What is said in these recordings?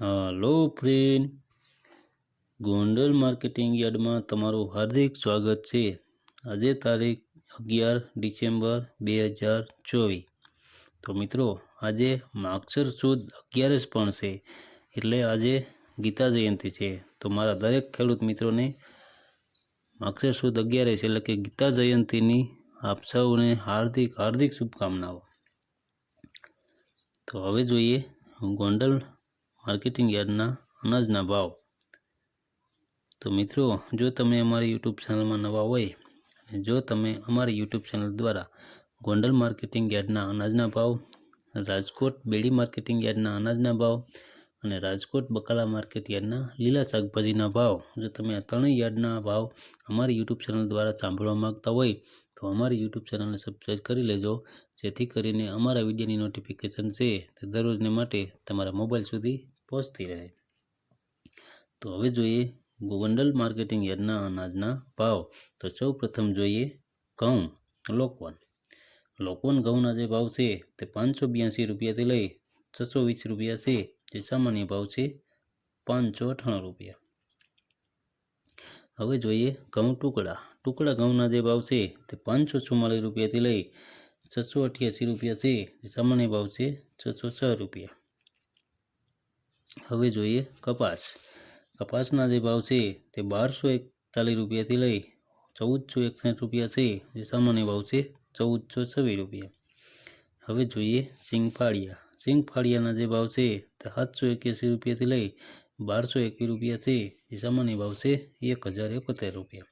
હાલો friend. Gondal marketing યાર્ડમાં તમારું હાર્દિક સ્વાગત છે. આજે તારીખ અગિયાર ડિસેમ્બર બે હજાર ચોવીસ. તો મિત્રો, આજે માક્ષર સુદ અગિયારસ પણ છે, એટલે આજે ગીતા જયંતિ છે. તો મારા દરેક ખેડૂત મિત્રોને માક્ષર સુદ અગિયારસ એટલે કે ગીતા જયંતિની આપ સૌને હાર્દિક હાર્દિક શુભકામનાઓ. તો હવે જોઈએ ગોંડલ માર્કેટિંગ યાર્ડના અનાજના ભાવ. તો મિત્રો, જો તમે અમારી યુટ્યુબ ચેનલમાં નવા હોય, અને જો તમે અમારી યુટ્યુબ ચેનલ દ્વારા ગોંડલ માર્કેટિંગ યાર્ડના અનાજના ભાવ, રાજકોટ બેડી માર્કેટિંગ યાર્ડના અનાજના ભાવ, અને રાજકોટ બકાલા માર્કેટ યાર્ડના લીલા શાકભાજીના ભાવ, જો તમે આ ત્રણેય યાર્ડના ભાવ અમારી યુટ્યુબ ચેનલ દ્વારા સાંભળવા માગતા હોય, તો અમારી યુટ્યુબ ચેનલને સબસ્ક્રાઈબ કરી લેજો, જેથી કરીને અમારા વિડીયોની નોટિફિકેશન છે તે દરરોજને માટે તમારા મોબાઈલ સુધી પહોંચતી રહે. તો હવે જોઈએ ગોવંડલ માર્કેટિંગ યાર્ડના અનાજના ભાવ. તો સૌ પ્રથમ જોઈએ ઘઉં, લોકવન. લોકવન ઘઉંના જે ભાવ છે તે પાંચસો બ્યાસી રૂપિયાથી લઈ છસો વીસ રૂપિયા છે. જે સામાન્ય ભાવ છે પાંચસો અઠાણું રૂપિયા. હવે જોઈએ ઘઉં ટુકડા. ટુકડા ઘઉંના જે ભાવ છે તે પાંચસો ચુમ્માલીસ રૂપિયાથી લઈ છસો અઠ્યાસી રૂપિયા છે. સામાન્ય ભાવ છે છસો છ રૂપિયા. હવે જોઈએ કપાસ. કપાસના જે ભાવ છે તે બારસો એકતાલીસ રૂપિયાથી લઈ ચૌદસો એકસઠ રૂપિયા છે. જે સામાન્ય ભાવ છે ચૌદસો છવ્વીસ રૂપિયા. હવે જોઈએ સિંગફાળિયા. સિંગફાળિયાના જે ભાવ છે તે સાતસો એક્યાસી રૂપિયાથી લઈ બારસો એકવીસ રૂપિયા છે. જે સામાન્ય ભાવ છે એક હજાર એકોતેર રૂપિયા.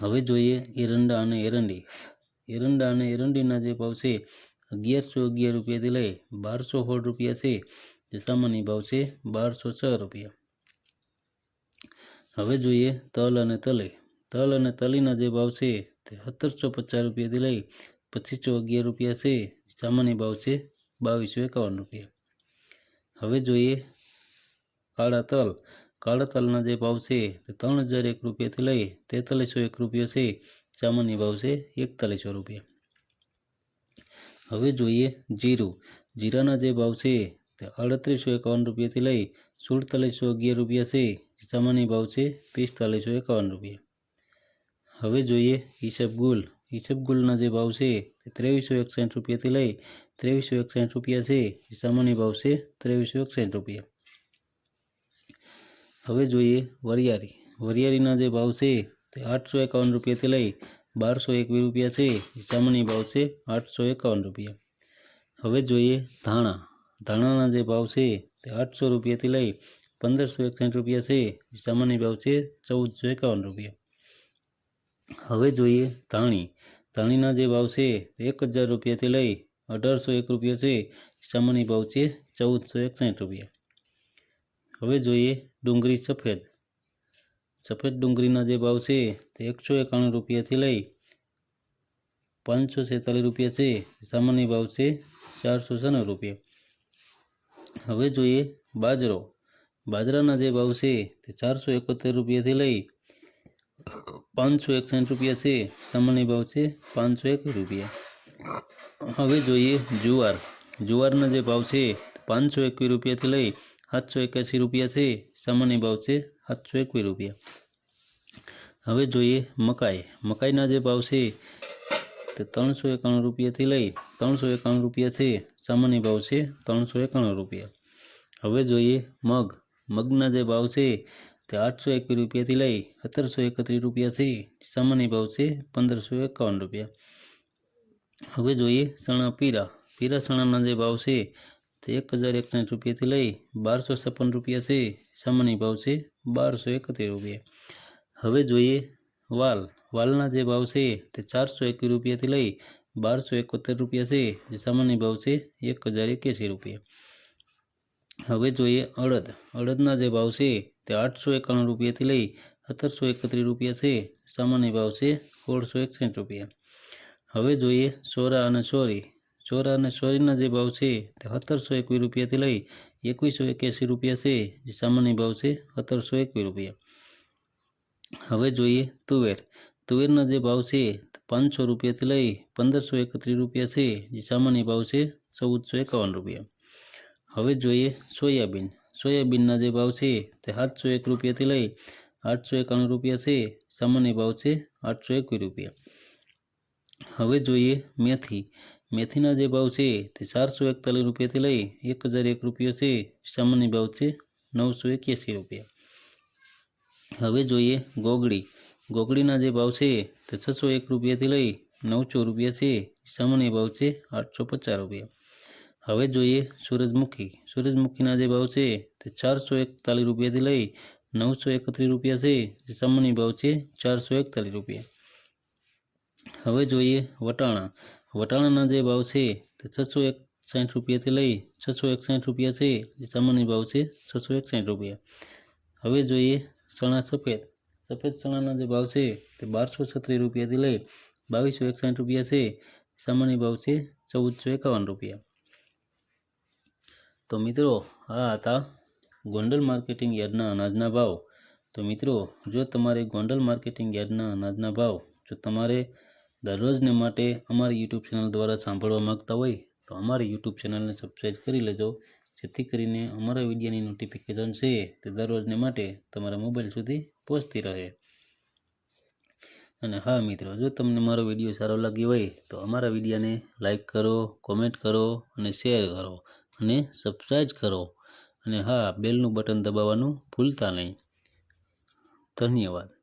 હવે જોઈએ એરંડા અને એરંડી. એરંડા અને એરંડીના જે ભાવ છે અગિયારસો અગિયાર રૂપિયાથી લઈ બારસો સોળ રૂપિયા છે. જે સામાન્ય ભાવ છે બારસો છ રૂપિયા. હવે જોઈએ તલ અને તલી. તલ અને તલીના જે ભાવ છે તે સત્તરસો પચાસ રૂપિયાથી લઈ પચીસો અગિયાર રૂપિયા છે. સામાન્ય ભાવ છે બાવીસો એકાવન રૂપિયા. હવે જોઈએ કાળા તલ. કાળા તલના જે ભાવ છે તે ત્રણ હજાર એક રૂપિયાથી લઈ તેતાલીસો એક રૂપિયા છે. સામાન્ય ભાવ છે એકતાલીસો રૂપિયા. હવે જોઈએ જીરું. જીરાના જે ભાવ છે તે અડત્રીસો એકાવન રૂપિયાથી લઈ સુડતાલીસો અગિયાર રૂપિયા છે. સામાન્ય ભાવ છે પિસ્તાલીસો એકાવન રૂપિયા. હવે જોઈએ ઈસબ ગુલ. ઈસબ ગુલના જે ભાવ છે તે ત્રેવીસો એકસાઠ રૂપિયાથી લઈ ત્રેવીસો એકસાઠ રૂપિયા છે. સામાન્ય ભાવ છે ત્રેવીસો એકસાઠ રૂપિયા. હવે જોઈએ વરિયાળી. વરિયાળીના જે ભાવ છે તે આઠસો એકાવન રૂપિયાથી લઈ બારસો એકવીસ રૂપિયા છે. સામાન્ય ભાવ છે આઠસો એકાવન રૂપિયા. હવે જોઈએ ધાણા. ધાણાના જે ભાવ છે તે આઠસો રૂપિયાથી લઈ પંદરસો એકસાઠ રૂપિયા છે. સામાન્ય ભાવ છે ચૌદસો એકાવન રૂપિયા. હવે જોઈએ ધાણી. ધાણીના જે ભાવ છે તે એક હજાર રૂપિયાથી લઈ અઢારસો એક રૂપિયા છે. સામાન્ય ભાવ છે ચૌદસો એકસાઠ રૂપિયા. હવે જોઈએ ડુંગળી સફેદ. સફેદ ડુંગળીના જે ભાવ છે તે એકસો એકાણું રૂપિયાથી લઈ પાંચસો છેતાલીસ રૂપિયા છે. સામાન્ય ભાવ છે ચારસો છન્નું રૂપિયા. હવે જોઈએ બાજરો. બાજરાના જે ભાવ છે તે ચારસો એકોતેર રૂપિયાથી લઈ પાંચસો એકસાઠ રૂપિયા છે. સામાન્ય ભાવ છે પાંચસો એક રૂપિયા. હવે જોઈએ જુવાર. જુવારના જે ભાવ છે પાંચસો એકવીસ રૂપિયાથી લઈ સાતસો એક્યાસી રૂપિયા છે. સામાન્ય ભાવ છે સાતસો એકવીસ રૂપિયા. હવે જોઈએ મકાઈ. મકાઈના જે ભાવ છે તે ત્રણસો એકાણું રૂપિયાથી લઈ ત્રણસો એકાણું રૂપિયા છે. સામાન્ય ભાવ છે ત્રણસો એકાણું રૂપિયા. હવે જોઈએ મગ. મગના જે ભાવ છે તે આઠસો એકવીસ રૂપિયાથી લઈ સત્તરસો એકત્રીસ રૂપિયા છે. સામાન્ય ભાવ છે પંદરસો એકાવન રૂપિયા. હવે જોઈએ ચણા પીરા. પીરા ચણાના જે ભાવ છે તે એક હજાર એકસાઠ રૂપિયાથી લઈ બારસો છપ્પન રૂપિયા છે. સામાન્ય ભાવ છે બારસો એકત્રીસ રૂપિયા. હવે જોઈએ વાલ. વાલના જે ભાવ છે તે ચારસો એકવીસ રૂપિયાથી લઈ બારસો એકોતેર રૂપિયા છે, જે સામાન્ય ભાવ છે, એક હજાર એક્યાસી રૂપિયા. હવે જોઈએ અડદ. અડદના જે ભાવ છે, તે આઠસો એકાણું રૂપિયાથી લઈ સત્તરસો એકત્રીસ રૂપિયા છે, સામાન્ય ભાવ છે, સોળસો એકસઠ રૂપિયા. હવે જોઈએ સોરા અને સોરી. ચોરા અને સોરીના જે ભાવ છે, તે સત્તરસો એકવીસ રૂપિયાથી લઈ એકવીસો એક્યાસી રૂપિયા છે, જે સામાન્ય ભાવ છે, સત્તરસો એકવીસ રૂપિયા. હવે જોઈએ તુવેર. તુવેરના જે ભાવ છે પાંચસો રૂપિયાથી લઈ પંદરસો એકત્રીસ રૂપિયા છે, જે સામાન્ય ભાવ છે ચૌદસો એકાવન રૂપિયા. હવે જોઈએ સોયાબીન. સોયાબીનના જે ભાવ છે તે સાતસો એક રૂપિયાથી લઈ આઠસો એકાણું રૂપિયા છે, સામાન્ય ભાવ છે આઠસો એકવીસ રૂપિયા. હવે જોઈએ મેથી. મેથીના જે ભાવ છે તે ચારસો એકતાલીસ રૂપિયાથી લઈ એક હજાર એક રૂપિયા છે, સામાન્ય ભાવ છે નવસો એક્યાસી રૂપિયા. હવે જોઈએ ગોગડી ગોગડીના જે ભાવ છે તે છસો એક રૂપિયાથી લઈ નવસો રૂપિયા છે. સામાન્ય ભાવ છે આઠસો પચાસ રૂપિયા. હવે જોઈએ સૂરજમુખી. સૂરજમુખીના જે ભાવ છે તે ચારસો એકતાલીસ રૂપિયાથી લઈ નવસો એકત્રીસ રૂપિયા છે. જે સામાન્ય ભાવ છે ચારસો એકતાલીસ રૂપિયા. હવે જોઈએ વટાણા. વટાણાના જે ભાવ છે તે છસો એક સાઠ રૂપિયાથી લઈ છસો એકસાઠ રૂપિયા છે. જે સામાન્ય ભાવ છે છસો એકસાઠ રૂપિયા. હવે જોઈએ સણા સફેદ. સફેદ ચણાના જે ભાવ છે તે બારસો છત્રીસ રૂપિયાથી લઈ બાવીસો એકસાઠ રૂપિયા છે. સામાન્ય ભાવ છે ચૌદસો એકાવન રૂપિયા. તો મિત્રો, આ હતા ગોંડલ માર્કેટિંગ યાર્ડના અનાજના ભાવ. તો મિત્રો, જો તમારે ગોંડલ માર્કેટિંગ યાર્ડના અનાજના ભાવ જો તમારે દરરોજને માટે અમારી યુટ્યુબ ચેનલ દ્વારા સાંભળવા માગતા હોય, તો અમારી યુટ્યુબ ચેનલને સબસ્ક્રાઈબ કરી લેજો. જેથી કરીને અમારા વિડીયોની નોટિફિકેશન છે તે દરરોજને માટે તમારા મોબાઈલ સુધી પહોંચતી રહે. અને હા મિત્રો, જો તમને મારો વીડિયો સારો લાગ્યો હોય, તો અમારા વિડીયોને લાઇક કરો કોમેન્ટ કરો અને શેર કરો અને સબસ્ક્રાઈબ કરો. અને હા બેલનું બટન દબાવવાનું ભૂલતા નહીં. ધન્યવાદ.